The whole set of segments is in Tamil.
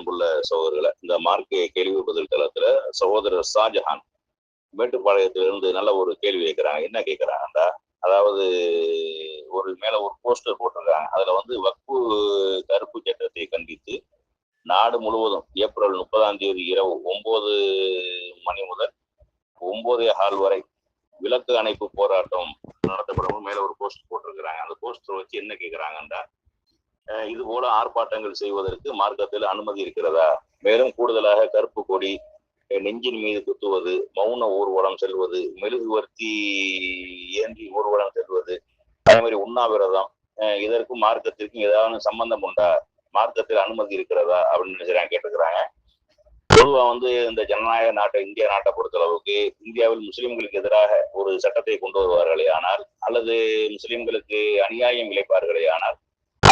அன்புள்ள சகோதரர்களை இந்த மார்க்க கேள்வி பதில் தளத்துல சகோதரர் ஷாஜஹான் மேட்டுப்பாளையத்திலிருந்து நல்ல ஒரு கேள்வி கேட்கிறாங்க. என்ன கேட்கிறாங்கடா அதாவது ஒரு மேல ஒரு போஸ்டர் போட்டிருக்காங்க. அதுல வந்து வக்பு கருப்பு சட்டத்தை கண்டித்து நாடு முழுவதும் ஏப்ரல் முப்பதாம் தேதி இரவு ஒன்பது மணி முதல் ஒன்பதே ஹால் வரை விளக்கு அணைப்பு போராட்டம் நடத்தப்படும். மேல ஒரு போஸ்டர் போட்டிருக்கிறாங்க. அந்த போஸ்டர் வச்சு என்ன கேட்கிறாங்கன்றா இது போல ஆர்ப்பாட்டங்கள் செய்வதற்கு மார்க்கத்தில் அனுமதி இருக்கிறதா? மேலும் கூடுதலாக கருப்பு கொடி நெஞ்சின் மீது குத்துவது மௌன ஊர்வலம் செல்வது மெழுகுவர்த்தி ஏந்தி ஊர்வலம் செல்வது அதே மாதிரி உண்ணாவிரதம் இதற்கும் மார்க்கத்திற்கும் ஏதாவது சம்பந்தம் உண்டா? மார்க்கத்தில் அனுமதி இருக்கிறதா? அப்படின்னு நினைக்கிறாங்க கேட்டுக்கிறாங்க. பொதுவா வந்து இந்த ஜனநாயக நாட்டை இந்திய நாட்டை பொறுத்தளவுக்கு இந்தியாவில் முஸ்லிம்களுக்கு எதிராக ஒரு சட்டத்தை கொண்டு வருவார்களே ஆனால் அல்லது முஸ்லிம்களுக்கு அநியாயம் இழைப்பார்களே ஆனால்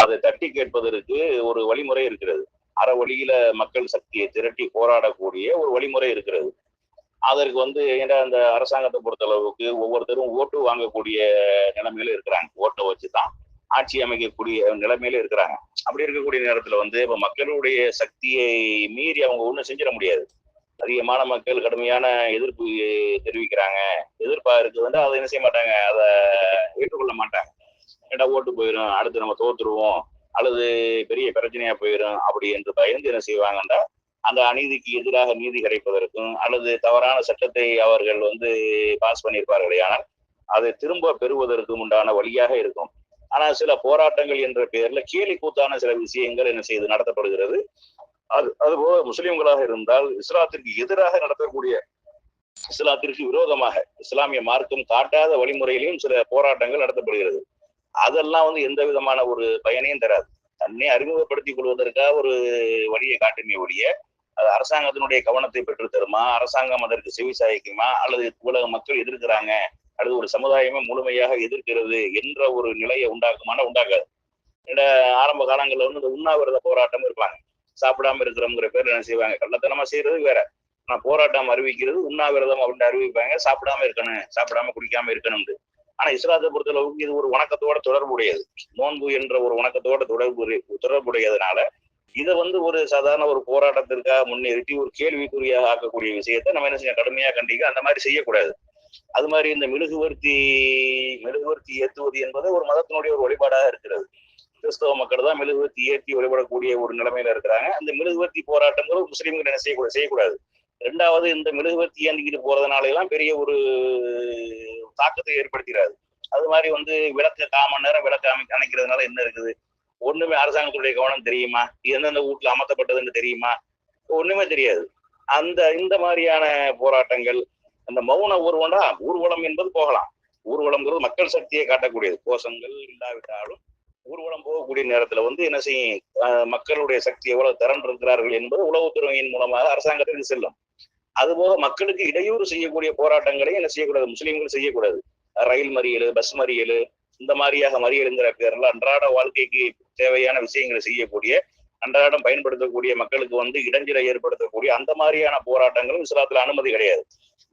அதை தட்டி கேட்பதற்கு ஒரு வழிமுறை இருக்கிறது. அற வழியில மக்கள் சக்தியை திரட்டி போராடக்கூடிய ஒரு வழிமுறை இருக்கிறது. அதற்கு வந்து ஏன்னா அந்த அரசாங்கத்தை பொறுத்தளவுக்கு ஒவ்வொருத்தரும் ஓட்டு வாங்கக்கூடிய நிலைமையில இருக்கிறாங்க. ஓட்டை வச்சுதான் ஆட்சி அமைக்கக்கூடிய நிலைமையில இருக்கிறாங்க. அப்படி இருக்கக்கூடிய நேரத்துல வந்து இப்ப மக்களுடைய சக்தியை மீறி அவங்க ஒண்ணும் செஞ்சிட முடியாது. அதிகமான மக்கள் கடுமையான எதிர்ப்பு தெரிவிக்கிறாங்க. எதிர்ப்பா இருக்குதுன்னா அதை என்ன செய்ய மாட்டாங்க? அதை ஏடா ஓட்டு போயிடும் அடுத்து நம்ம தோத்துருவோம் அல்லது பெரிய பிரச்சனையா போயிடும் அப்படி என்று பயந்து என்ன செய்வாங்கன்னா அந்த அநீதிக்கு எதிராக நீதி கிடைப்பதற்கும் அல்லது தவறான சட்டத்தை அவர்கள் வந்து பாஸ் பண்ணியிருப்பார்களே ஆனால் அதை திரும்ப பெறுவதற்கும் உண்டான வழியாக இருக்கும். ஆனா சில போராட்டங்கள் என்ற பெயர்ல கேலி கூத்தான சில விஷயங்கள் என்ன செய்து நடத்தப்படுகிறது. அது அதுபோல முஸ்லிம்களாக இருந்தால் இஸ்லாத்திற்கு எதிராக நடத்தக்கூடிய இஸ்லாத்திற்கு விரோதமாக இஸ்லாமிய மார்க்கம் காட்டாத வழிமுறையிலையும் சில போராட்டங்கள் நடத்தப்படுகிறது. அதெல்லாம் வந்து எந்த விதமான ஒரு பயனையும் தராது. தன்னை அறிமுகப்படுத்திக் கொள்வதற்காக ஒரு வழியை காட்டுமே ஒழிய அது அரசாங்கத்தினுடைய கவனத்தை பெற்று தருமா? அரசாங்கம் அதற்கு செவி சாய்க்குமா? அல்லது உலக மக்கள் எதிர்க்கிறாங்க? அல்லது ஒரு சமுதாயமே முழுமையாக எதிர்க்கிறது என்ற ஒரு நிலையை உண்டாக்குமான உண்டாக்காது. ஆரம்ப காலங்கள்ல வந்து இந்த உண்ணாவிரத போராட்டம் இருப்பாங்க. சாப்பிடாம இருக்கிறோங்கிற பேர் என்ன செய்வாங்க? கள்ளத்தனமா செய்யறது வேற. ஆனா போராட்டம் அறிவிக்கிறது உண்ணாவிரதம் அப்படின்னு அறிவிப்பாங்க. சாப்பிடாம இருக்கணும். சாப்பிடாம குடிக்காம இருக்கணும்னு ஆனா இஸ்லாத்தை பொறுத்தளவுக்கு இது ஒரு வணக்கத்தோட தொடர்புடையது. நோன்பு என்ற ஒரு வணக்கத்தோட தொடர்பு தொடர்புடையதுனால இதை வந்து ஒரு சாதாரண ஒரு போராட்டத்திற்காக முன்னிறுத்தி ஒரு கேள்விக்குறியாக ஆக்கக்கூடிய விஷயத்தை நம்ம என்ன செய்ய கடுமையா கண்டிக்க அந்த மாதிரி செய்யக்கூடாது. அது மாதிரி இந்த மெழுகுவர்த்தி மெழுகுவர்த்தி ஏற்றுவது என்பது ஒரு மதத்தினுடைய ஒரு வழிபாடாக இருக்கிறது. கிறிஸ்தவ மக்கள் தான் மெழுகுவர்த்தி ஏற்றி வழிபடக்கூடிய ஒரு நிலைமையில இருக்கிறாங்க. அந்த மெழுகுவர்த்தி போராட்டங்கள் முஸ்லீம்கள் என்ன செய்யக்கூடாது செய்யக்கூடாது. ரெண்டாவது இந்த மெழுகுவர்த்தி ஏந்திக்கிட்டு போறதுனால எல்லாம் பெரிய ஒரு தாக்கத்தை ஏற்படுத்திடாது அது மாதிரி வந்து விளக்கு காமன் நேரம் விளக்கு அமை அணைக்கிறதுனால என்ன இருக்குது? ஒண்ணுமே அரசாங்கத்துடைய கவனம் தெரியுமா? எந்தெந்த வீட்டுல அமர்த்தப்பட்டதுன்னு தெரியுமா? ஒண்ணுமே தெரியாது. அந்த இந்த மாதிரியான போராட்டங்கள் அந்த மௌன ஊர்வலா ஊர்வலம் என்பது போகலாம். ஊர்வலம்ங்கிறது மக்கள் சக்தியை காட்டக்கூடியது. கோஷங்கள் இல்லாவிட்டாலும் ஊர்வலம் போகக்கூடிய நேரத்துல வந்து என்ன செய்யும்? மக்களுடைய சக்தி எவ்வளவு திறன் இருக்கிறார்கள் என்பது உளவுத்துறையின் மூலமாக அரசாங்கத்திற்கு செல்லும். அதுபோக மக்களுக்கு இடையூறு செய்யக்கூடிய போராட்டங்களையும் என்ன செய்யக்கூடாது? முஸ்லீம்கள் செய்யக்கூடாது. ரயில் மறியல் பஸ் மறியல் இந்த மாதிரியாக மறியலுங்கிற பேர்ல அன்றாட வாழ்க்கைக்கு தேவையான விஷயங்களை செய்யக்கூடிய அன்றாடம் பயன்படுத்தக்கூடிய மக்களுக்கு வந்து இடைஞ்சலை ஏற்படுத்தக்கூடிய அந்த மாதிரியான போராட்டங்களும் இஸ்லாத்துல அனுமதி கிடையாது.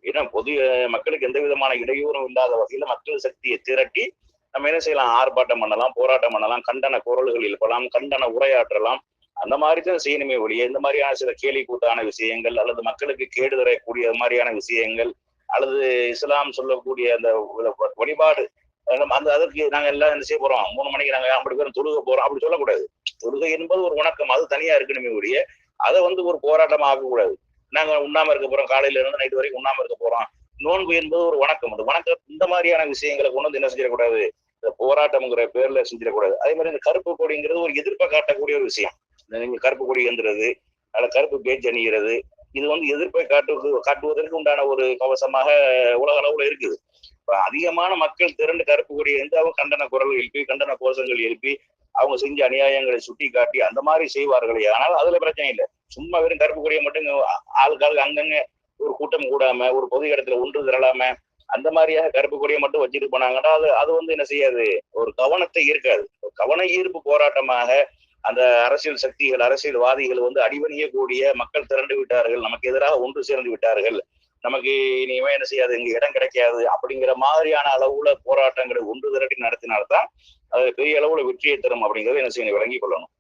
ஏன்னா பொது மக்களுக்கு எந்த விதமான இடையூறும் இல்லாத வகையில மக்கள் சக்தியை திரட்டி நம்ம என்ன செய்யலாம்? ஆர்ப்பாட்டம் பண்ணலாம் போராட்டம் பண்ணலாம் கண்டன குரல்கள் எழுப்பலாம் கண்டன உரையாற்றலாம் அந்த மாதிரி தான் செய்யணுமே ஒழிய இந்த மாதிரியான சில கேலி கூத்தான விஷயங்கள் அல்லது மக்களுக்கு கேடு தரக்கூடிய மாதிரியான விஷயங்கள் அல்லது இஸ்லாம் சொல்லக்கூடிய அந்த வழிபாடு அந்த அதற்கு நாங்க எல்லாம் என்ன செய்ய போறோம்? மூணு மணிக்கு நாங்க அப்படி பேரும் தொழுக போறோம். அப்படி சொல்லக்கூடாது. தொழுகை என்பது ஒரு வணக்கம் அது தனியா இருக்கணுமே ஒழிய அதை வந்து ஒரு போராட்டமா ஆகக்கூடாது நாங்க உண்ணாம இருக்க போறோம். காலையில இருந்து நைட்டு வரைக்கும் உண்ணாம இருக்க போறோம். நோன்பு என்பது ஒரு வணக்கம். அது வணக்கம் இந்த மாதிரியான விஷயங்களை கொண்டு வந்து என்ன செஞ்சிடக்கூடாது? இந்த போராட்டம்ங்கிற பேர்ல செஞ்சிடக்கூடாது. அதே மாதிரி இந்த கருப்பு கொடிங்கிறது ஒரு எதிர்ப்பை காட்டக்கூடிய ஒரு விஷயம். நீங்க கருப்பு கொடி எந்திரது அதில் கருப்பு பேஜ் அணிகிறது இது வந்து எதிர்ப்பை காட்டு காட்டுவதற்கு உண்டான ஒரு கவசமாக உலக அளவில் இருக்குது. இப்போ அதிகமான மக்கள் திரண்டு கருப்பு கொடி எந்த அவங்க கண்டன குரல் எழுப்பி கண்டன கோஷங்கள் எழுப்பி அவங்க செஞ்ச அநியாயங்களை சுட்டி காட்டி அந்த மாதிரி செய்வார்களே. ஆனால் அதுல பிரச்சனை இல்லை. சும்மா வெறும் கருப்பு கொடியை மட்டும் ஆளுக்காளுக்கு அங்கங்க ஒரு கூட்டம் கூடாம ஒரு பொது இடத்துல ஒன்று திரளாம அந்த மாதிரியாக கருப்பு கொடியை மட்டும் வச்சுட்டு போனாங்கன்னா அது அது வந்து என்ன செய்யாது? ஒரு கவனத்தை ஈர்க்காது. கவன ஈர்ப்பு போராட்டமாக அந்த அரசியல் சக்திகள் அரசியல்வாதிகள் வந்து அடிபணியக்கூடிய மக்கள் திரண்டு விட்டார்கள். நமக்கு எதிராக ஒன்று சேர்ந்து விட்டார்கள். நமக்கு இனிமே என்ன செய்யாது? இங்க இடம் கிடைக்காது. அப்படிங்கிற மாதிரியான அளவுல போராட்டங்களை ஒன்று திரட்டி நடத்தினால்தான் அது பெரிய அளவுல வெற்றியை தரும் அப்படிங்கறத என்ன செய்யணும்? விளங்கி கொள்ளணும்.